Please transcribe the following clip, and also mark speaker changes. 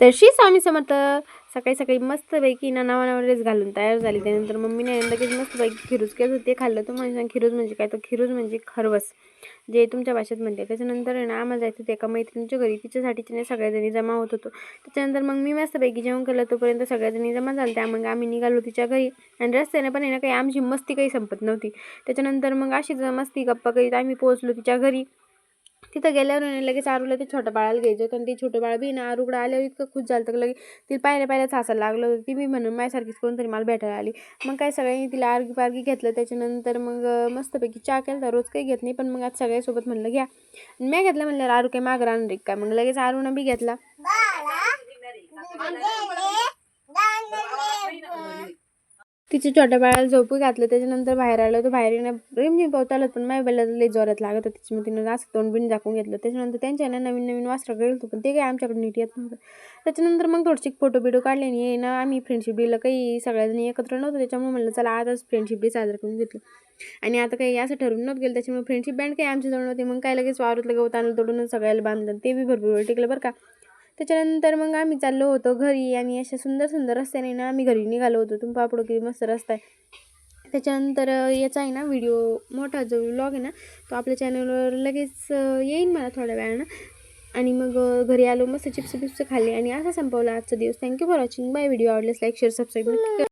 Speaker 1: तर श्री स्वामी समर्थ सकाळी सकाळी मस्तपैकी ना नवा ड्रेस घालून तयार झाली त्यानंतर मम्मीने लगेच मस्तपैकी खिरूज केलं होते खाल्लं तर म्हणजे खिरूज म्हणजे काय तर खिरूज म्हणजे खरवस जे तुमच्या भाषेत म्हणते त्याच्यानंतर आहे ना आम्हाला जायचं होतं एका मैत्रिणीच्या घरी तिच्यासाठी तिने सगळ्याजणी जमा होत होतो त्याच्यानंतर मग मी मस्तपैकी जेवण केलं तोपर्यंत सगळ्याजणी जमा झाल्या त्या मग आम्ही निघालो तिच्या घरी आणि रस्त्याने पण आहे ना काही आमची मस्ती काही संपत नव्हती त्याच्यानंतर मग अशीच मस्ती गप्पा करीत आम्ही पोहोचलो तिच्या घरी तिथं गेल्यावर लगेच आरूला ते छोटं बाळाला घ्यायचं. होतं ते छोटं बाळ बी ना आरूकडं आल्यावर इतकं खुश झालं तर लगे तिला पाहिल्या पाहिल्याच हसायला लागलं होतं. ती मी म्हणून माझ्यासारखीच कोणतरी मला भेटायला आली. मग काय सगळ्यांनी तिला आरगी पारगी घेतलं. त्याच्यानंतर मग मस्तपैकी चहा केला तर रोज काही घेत नाही. पण मग आज सगळ्यासोबत म्हणलं घ्या. मी घेतलं म्हणलं आरू काही मागं राहणार काय मग लगेच आरूनं बी घेतला. तिच्या छोट्या बाळाला झोपू घातलं त्याच्यानंतर बाहेर आलं तर बाहेर येणं रिमझिम पावत आलं पण माझ्या बाळाला लई जोरात लागत होतं. त्याच्यामुळे तिनं असं तोंड बिन झाकून घेतलं. त्याच्यानंतर त्यांच्यानं नवीन नवीन वस्त्र गेलं होतं पण ते काही आमच्याकडे नीट येत नव्हतं. त्याच्यानंतर मग थोडीशी फोटो बिडो काढले आणि हे ना आम्ही फ्रेंडशिप डेला काही सगळ्याजणी एकत्र नव्हतं. त्याच्यामुळे म्हणलं चला आजच फ्रेंडशिप डे साजरा करून घेतलं. आणि आता काही असं ठरवून नव्हतं गेलं. त्याच्यामुळे फ्रेंडशिप बँड काही आमच्याजवळ नव्हती. मग काय लगेच वावरातलं गवत आणलं तोडून सगळ्याला बांधलं. ते बी भरपूर वेळ टिकलं बरं का. त्याच्यानंतर मग आम्ही चाललो होतो घरी आणि अशा सुंदर सुंदर रस्त्याने ना आम्ही घरी निघालो होतो. तुम्ही पापडो किती मस्त रस्ता आहे. त्याच्यानंतर याचा आहे ना व्हिडिओ मोठा जो व्लॉग आहे ना तो आपल्या चॅनलवर लगेच येईन मला थोड्या वेळानं. आणि मग घरी आलो मस्त चिप्स बिप्स खाल्ले आणि असा संपवला आजचा दिवस. Thank you for watching bye video आवडल्यास लाईक शेअर सबस्क्राईब